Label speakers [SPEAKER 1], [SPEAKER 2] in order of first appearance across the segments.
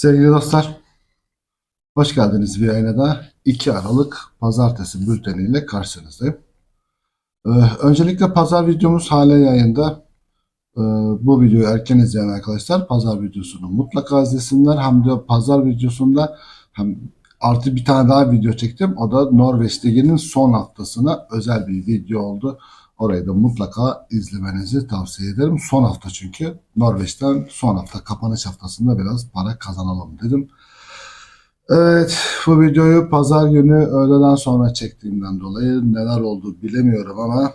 [SPEAKER 1] Sevgili dostlar, hoş geldiniz bir yayına da 2 Aralık Pazartesi bülteniyle karşınızdayım. Ee, öncelikle pazar videomuz hala yayında. Ee, bu videoyu erken izleyen arkadaşlar pazar videosunu mutlaka izlesinler. Hem de pazar videosunda hem artı bir tane daha video çektim. O da Norveç Ligi'nin son haftasına özel bir video oldu. Orayı da mutlaka izlemenizi tavsiye ederim. Son hafta çünkü. Norveç'ten son hafta kapanış haftasında biraz para kazanalım dedim. Evet bu videoyu pazar günü öğleden sonra çektiğimden dolayı neler oldu bilemiyorum ama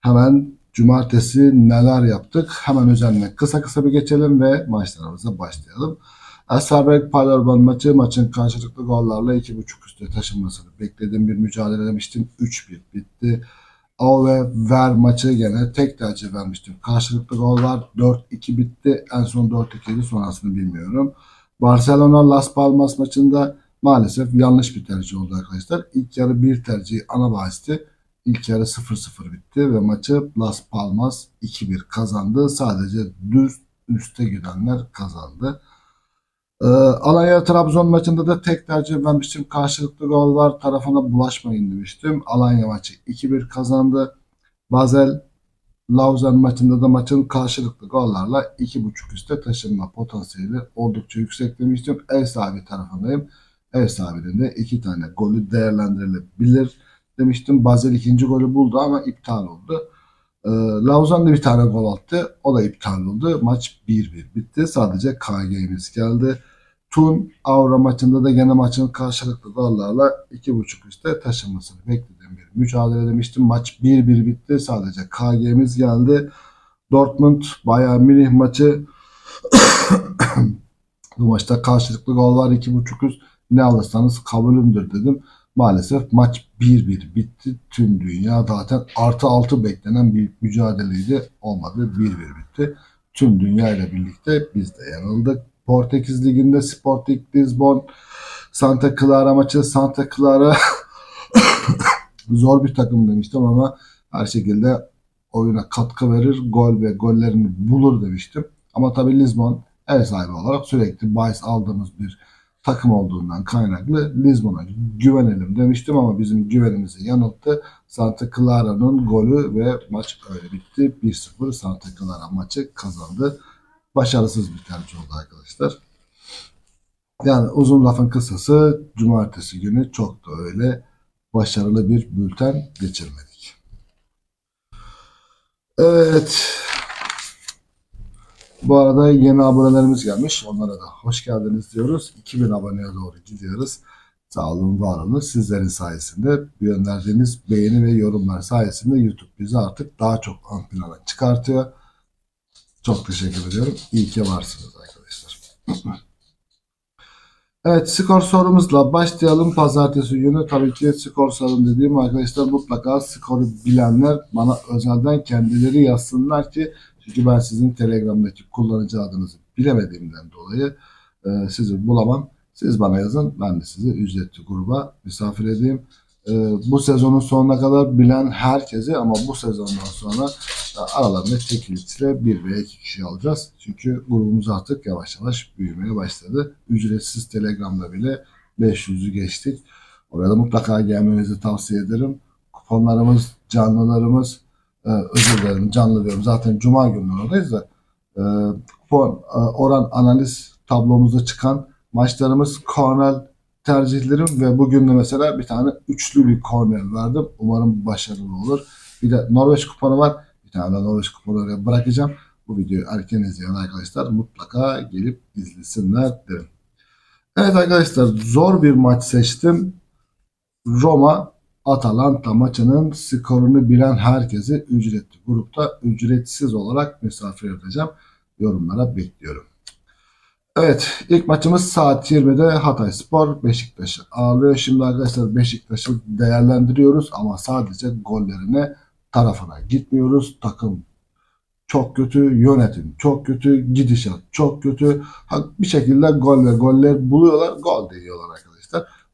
[SPEAKER 1] hemen cumartesi neler yaptık hemen üzerine kısa kısa bir geçelim ve maçlarımıza başlayalım. Esarbek Palermo maçı maçın karşılıklı gollarla 2.5 üstte taşınmasını beklediğim bir mücadele demiştim. 3-1 bitti. O ve Ver maçı gene tek tercih vermiştim. Karşılıklı gol var. 4-2 bitti. En son 4-2'ydi sonrasını bilmiyorum. Barcelona Las Palmas maçında maalesef yanlış bir tercih oldu arkadaşlar. İlk yarı bir tercih ana bahisti. İlk yarı 0-0 bitti ve maçı Las Palmas 2-1 kazandı. Sadece düz üste gidenler kazandı. Ee, Alanya Trabzon maçında da tek tercih vermiştim. Karşılıklı gol var tarafına bulaşmayın demiştim. Alanya maçı 2-1 kazandı. Basel Lausanne maçında da maçın karşılıklı gollarla 2.5 üste taşınma potansiyeli oldukça yüksek demiştim. Ev sahibi tarafındayım. Ev sahibinin de iki tane golü değerlendirilebilir demiştim. Basel ikinci golü buldu ama iptal oldu. Ee, Lausanne de bir tane gol attı. O da iptal oldu. Maç 1-1 bitti. Sadece KG'miz geldi. Tun Avra maçında da gene maçın karşılıklı gollarla 2.5 üstte taşınmasını beklediğim bir mücadele demiştim. Maç 1-1 bitti. Sadece KG'miz geldi. Dortmund Bayern Münih maçı bu maçta karşılıklı gol var 2.5 üst. Ne alırsanız kabulümdür dedim. Maalesef maç 1-1 bitti. Tüm dünya zaten artı 6 beklenen bir mücadeleydi. Olmadı 1-1 bitti. Tüm dünya ile birlikte biz de yanıldık. Portekiz Ligi'nde Sporting Lisbon Santa Clara maçı Santa Clara zor bir takım demiştim ama her şekilde oyuna katkı verir, gol ve gollerini bulur demiştim. Ama tabii Lisbon ev sahibi olarak sürekli bahis aldığımız bir takım olduğundan kaynaklı Lisbon'a güvenelim demiştim ama bizim güvenimizi yanılttı. Santa Clara'nın golü ve maç öyle bitti. 1-0 Santa Clara maçı kazandı. Başarısız bir tercih oldu arkadaşlar. Yani uzun lafın kısası cumartesi günü çok da öyle başarılı bir bülten geçirmedik. Evet. Bu arada yeni abonelerimiz gelmiş. Onlara da hoş geldiniz diyoruz. 2000 aboneye doğru gidiyoruz. Sağ olun, var olun. Sizlerin sayesinde gönderdiğiniz beğeni ve yorumlar sayesinde YouTube bizi artık daha çok ön plana çıkartıyor. Çok teşekkür ediyorum. İyi ki varsınız arkadaşlar. Evet skor sorumuzla başlayalım. Pazartesi günü tabii ki skor sorun dediğim arkadaşlar mutlaka skoru bilenler bana özelden kendileri yazsınlar ki çünkü ben sizin Telegram'daki kullanıcı adınızı bilemediğimden dolayı e, sizi bulamam. Siz bana yazın. Ben de sizi ücretli gruba misafir edeyim. E, bu sezonun sonuna kadar bilen herkese ama bu sezondan sonra e, aralarında çekilişle bir veya iki kişi alacağız. Çünkü grubumuz artık yavaş yavaş büyümeye başladı. Ücretsiz Telegram'da bile 500'ü geçtik. Oraya da mutlaka gelmenizi tavsiye ederim. Kuponlarımız, canlılarımız, e, özür dilerim canlı diyorum. Zaten cuma günü oradayız da e, kupon, e, oran analiz tablomuzda çıkan maçlarımız kornel tercihlerim ve bugün de mesela bir tane üçlü bir kornel verdim. Umarım başarılı olur. Bir de Norveç kuponu var. Bir tane de Norveç kuponu oraya bırakacağım. Bu videoyu erken izleyen arkadaşlar mutlaka gelip izlesinler derim. Evet arkadaşlar zor bir maç seçtim. Roma Atalanta maçının skorunu bilen herkesi ücretli grupta ücretsiz olarak misafir edeceğim. Yorumlara bekliyorum. Evet ilk maçımız saat 20'de Hatay Spor Beşiktaş'ı ağırlıyor. Şimdi arkadaşlar Beşiktaş'ı değerlendiriyoruz ama sadece gollerine tarafına gitmiyoruz. Takım çok kötü, yönetim çok kötü, gidişat çok kötü. Bir şekilde gol ve goller buluyorlar, gol de yiyorlar arkadaşlar.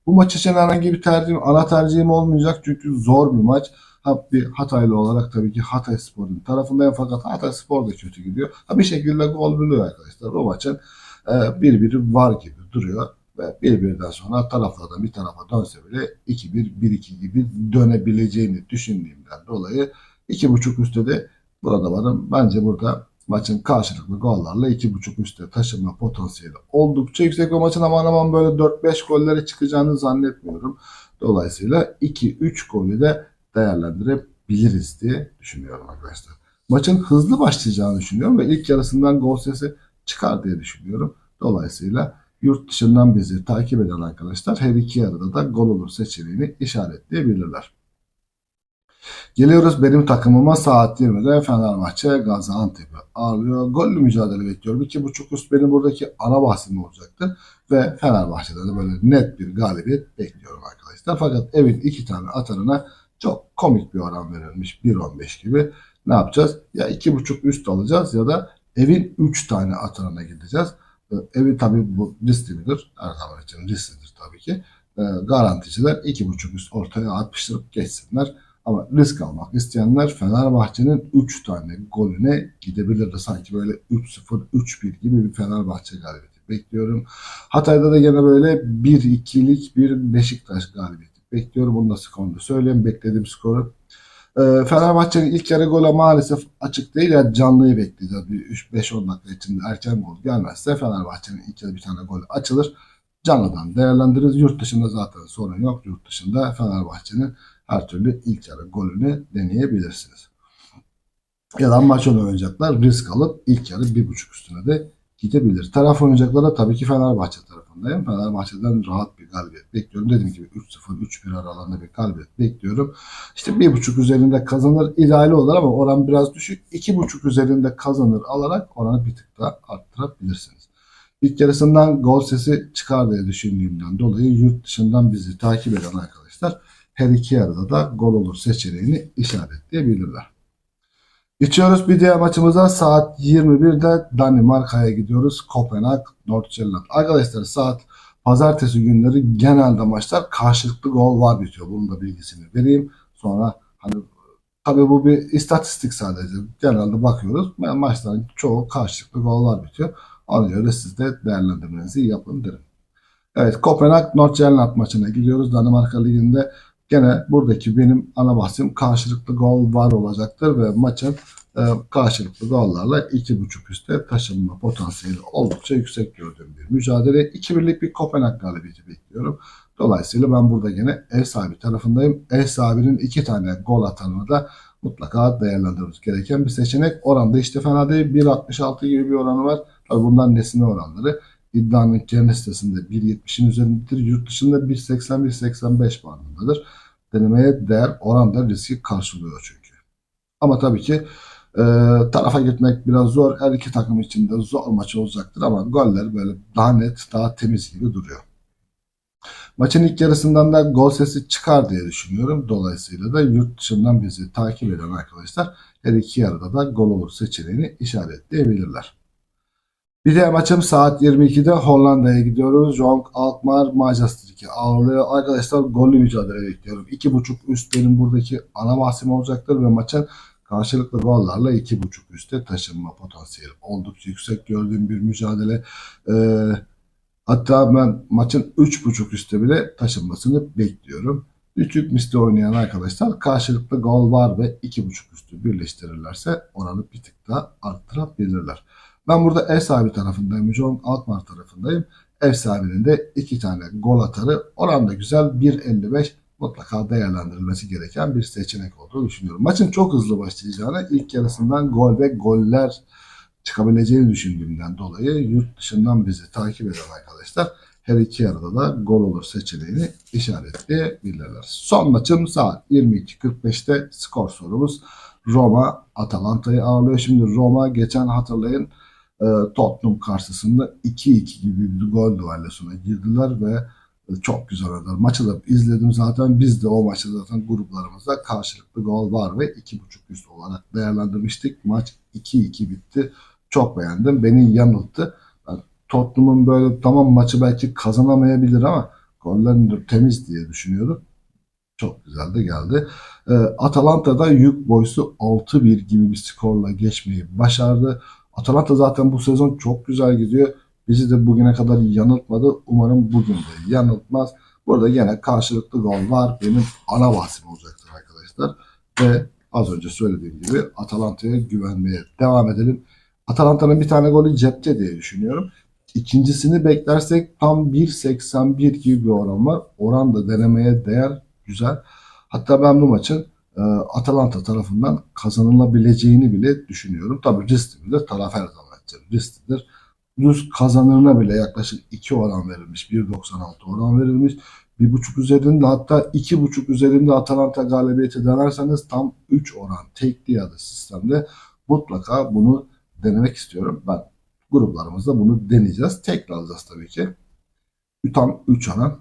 [SPEAKER 1] Bu maç için herhangi bir tercihim, ana tercihim olmayacak çünkü zor bir maç. Ha, bir Hataylı olarak tabii ki Hatay Spor'un tarafındayım fakat Hatay Spor da kötü gidiyor. Ha, bir şekilde gol buluyor arkadaşlar o maçın. e, birbiri var gibi duruyor ve birbirinden sonra taraflardan bir tarafa dönse bile 2-1, 1-2 gibi dönebileceğini düşündüğümden dolayı 2.5 üstte de burada varım. Bence burada maçın karşılıklı gollarla 2.5 üstte taşıma potansiyeli oldukça yüksek ve maçın aman aman böyle 4-5 gollere çıkacağını zannetmiyorum. Dolayısıyla 2-3 golü de değerlendirebiliriz diye düşünüyorum arkadaşlar. Maçın hızlı başlayacağını düşünüyorum ve ilk yarısından gol sesi çıkar diye düşünüyorum. Dolayısıyla yurt dışından bizi takip eden arkadaşlar her iki yarıda da gol olur seçeneğini işaretleyebilirler. Geliyoruz benim takımıma saat 20'de Fenerbahçe Gaziantep'i ağırlıyor. Gollü mücadele bekliyorum. 2.5 üst benim buradaki ana bahsim olacaktı. Ve Fenerbahçe'de de böyle net bir galibiyet bekliyorum arkadaşlar. Fakat evin iki tane atarına çok komik bir oran verilmiş. 1.15 gibi. Ne yapacağız? Ya 2.5 üst alacağız ya da evin 3 tane atarına gideceğiz. Ee, Evi tabii bu risklidir. Her zaman için risklidir tabii ki. Ee, Garanticiler 2.5 üst ortaya atıştırıp geçsinler. Ama risk almak isteyenler Fenerbahçe'nin 3 tane golüne gidebilirdi. Sanki böyle 3-0, 3-1 gibi bir Fenerbahçe galibiyeti bekliyorum. Hatay'da da gene böyle 1-2'lik bir Beşiktaş galibiyeti bekliyorum. Bunu da skorunu söyleyeyim. Beklediğim skoru. Ee, Fenerbahçe'nin ilk yarı golü maalesef açık değil. Yani canlıyı bekleyeceğiz. Bir 5-10 dakika içinde erken gol gelmezse Fenerbahçe'nin ilk yarı bir tane gol açılır. Canlıdan değerlendiririz. Yurt dışında zaten sorun yok. Yurt dışında Fenerbahçe'nin her türlü ilk yarı golünü deneyebilirsiniz. Ya da maç oynayacaklar risk alıp ilk yarı bir buçuk üstüne de gidebilir. Taraf oynayacaklara tabii ki Fenerbahçe tarafındayım. Fenerbahçe'den rahat bir galibiyet bekliyorum. Dediğim gibi 3-0, 3-1 aralığında bir galibiyet bekliyorum. İşte bir buçuk üzerinde kazanır ideali olur ama oran biraz düşük. İki buçuk üzerinde kazanır alarak oranı bir tık daha arttırabilirsiniz. İlk yarısından gol sesi çıkar diye düşündüğümden dolayı yurt dışından bizi takip eden arkadaşlar her iki yarıda da gol olur seçeneğini işaretleyebilirler. Geçiyoruz bir diğer maçımıza saat 21'de Danimarka'ya gidiyoruz. Kopenhag, Nordsjælland. Arkadaşlar saat pazartesi günleri genelde maçlar karşılıklı gol var bitiyor. Bunun da bilgisini vereyim. Sonra hani tabii bu bir istatistik sadece. Genelde bakıyoruz. Maçların çoğu karşılıklı gol var bitiyor. Ona göre siz de değerlendirmenizi yapın derim. Evet Kopenhag Nordsjælland maçına gidiyoruz. Danimarka Ligi'nde Gene buradaki benim ana bahsim karşılıklı gol var olacaktır ve maçın e, karşılıklı gollarla 2.5 üstte taşınma potansiyeli oldukça yüksek gördüğüm bir mücadele. 2-1'lik bir Kopenhag galibiyeti bekliyorum. Dolayısıyla ben burada gene ev sahibi tarafındayım. Ev sahibinin iki tane gol atanını da mutlaka değerlendirmemiz gereken bir seçenek. Oranda işte fena değil. 1.66 gibi bir oranı var. Tabii bundan nesine oranları iddianın kendi sitesinde 1.70'in üzerindedir. Yurt dışında 1.80-1.85 bandındadır. Denemeye değer oranda riski karşılıyor çünkü. Ama tabii ki e, tarafa gitmek biraz zor. Her iki takım için de zor maç olacaktır ama goller böyle daha net, daha temiz gibi duruyor. Maçın ilk yarısından da gol sesi çıkar diye düşünüyorum. Dolayısıyla da yurt dışından bizi takip eden arkadaşlar her iki yarıda da gol olur seçeneğini işaretleyebilirler. Bir diğer maçım saat 22'de Hollanda'ya gidiyoruz. Jong Alkmaar Manchester'daki ağırlıyor. Arkadaşlar gollü mücadele bekliyorum. 2.5 üst benim buradaki ana bahsim olacaktır ve maçın karşılıklı gollarla 2.5 üstte taşınma potansiyeli oldukça yüksek gördüğüm bir mücadele. Ee, hatta ben maçın 3.5 üstte bile taşınmasını bekliyorum. Düşük misli oynayan arkadaşlar karşılıklı gol var ve 2.5 üstü birleştirirlerse oranı bir tık daha arttırabilirler. Ben burada ev sahibi tarafındayım. John Alkmaar tarafındayım. Ev sahibinin de iki tane gol atarı. Oran da güzel. 1.55 mutlaka değerlendirilmesi gereken bir seçenek olduğunu düşünüyorum. Maçın çok hızlı başlayacağını ilk yarısından gol ve goller çıkabileceğini düşündüğümden dolayı yurt dışından bizi takip eden arkadaşlar her iki yarıda da gol olur seçeneğini işaretleyebilirler. Son maçım saat 22.45'te skor sorumuz. Roma Atalanta'yı ağırlıyor. Şimdi Roma geçen hatırlayın e, Tottenham karşısında 2-2 gibi bir gol duvarlasına girdiler ve e, çok güzel oynadılar. Maçı da izledim zaten. Biz de o maçı zaten gruplarımızda karşılıklı gol var ve 2.5 üst olarak değerlendirmiştik. Maç 2-2 bitti. Çok beğendim. Beni yanılttı. Yani Tottenham'ın böyle tamam maçı belki kazanamayabilir ama gollerin temiz diye düşünüyordum. Çok güzel de geldi. E, Atalanta'da yük boysu 6-1 gibi bir skorla geçmeyi başardı. Atalanta zaten bu sezon çok güzel gidiyor. Bizi de bugüne kadar yanıltmadı. Umarım bugün de yanıltmaz. Burada yine karşılıklı gol var. Benim ana bahsim olacaktır arkadaşlar. Ve az önce söylediğim gibi Atalanta'ya güvenmeye devam edelim. Atalanta'nın bir tane golü cepte diye düşünüyorum. İkincisini beklersek tam 1.81 gibi bir oran var. Oran da denemeye değer. Güzel. Hatta ben bu maçın Atalanta tarafından kazanılabileceğini bile düşünüyorum. Tabii risklidir. Taraf her zaman için risklidir. Düz kazanırına bile yaklaşık 2 oran verilmiş. 1.96 oran verilmiş. 1.5 üzerinde hatta 2.5 üzerinde Atalanta galibiyeti denerseniz tam 3 oran tekli ya da sistemde mutlaka bunu denemek istiyorum. Ben gruplarımızda bunu deneyeceğiz. Tekli alacağız tabii ki. Tam 3 oran.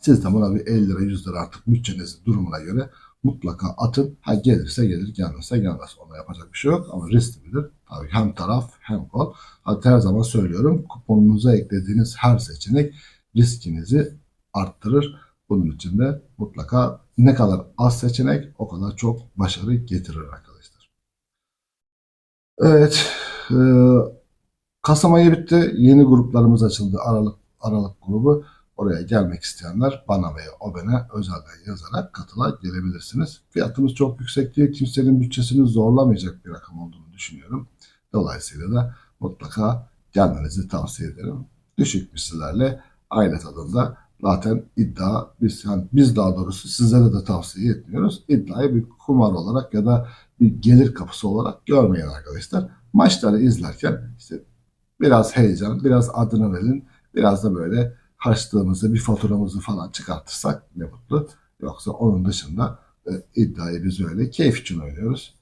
[SPEAKER 1] Siz de buna bir 50 lira 100 lira artık bütçenizin durumuna göre mutlaka atın. Ha gelirse gelir gelmezse gelmez. Ona yapacak bir şey yok ama risklidir. Tabii hem taraf hem gol. Hatta her zaman söylüyorum kuponunuza eklediğiniz her seçenek riskinizi arttırır. Bunun için de mutlaka ne kadar az seçenek o kadar çok başarı getirir arkadaşlar. Evet. E, Kasım ayı bitti. Yeni gruplarımız açıldı. Aralık Aralık grubu. Oraya gelmek isteyenler bana veya Oben'e özelden yazarak katıla gelebilirsiniz. Fiyatımız çok yüksek değil. Kimsenin bütçesini zorlamayacak bir rakam olduğunu düşünüyorum. Dolayısıyla da mutlaka gelmenizi tavsiye ederim. Düşük mislilerle aile tadında zaten iddia biz yani biz daha doğrusu sizlere de tavsiye etmiyoruz. İddiayı bir kumar olarak ya da bir gelir kapısı olarak görmeyin arkadaşlar. Maçları izlerken işte biraz heyecan, biraz verin, biraz da böyle harçlığımızı, bir faturamızı falan çıkartırsak ne mutlu. Yoksa onun dışında e, iddiayı biz öyle keyif için oynuyoruz.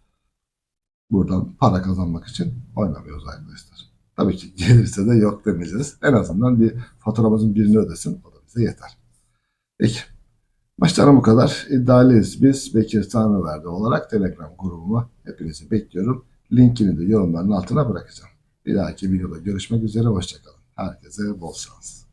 [SPEAKER 1] Buradan para kazanmak için oynamıyoruz arkadaşlar. Tabii ki gelirse de yok demeyeceğiz. En azından bir faturamızın birini ödesin. O da bize yeter. Peki. Maçlarım bu kadar. İddialıyız biz. Bekir Tanrıverdi olarak Telegram grubuma hepinizi bekliyorum. Linkini de yorumların altına bırakacağım. Bir dahaki videoda görüşmek üzere. Hoşçakalın. Herkese bol şans.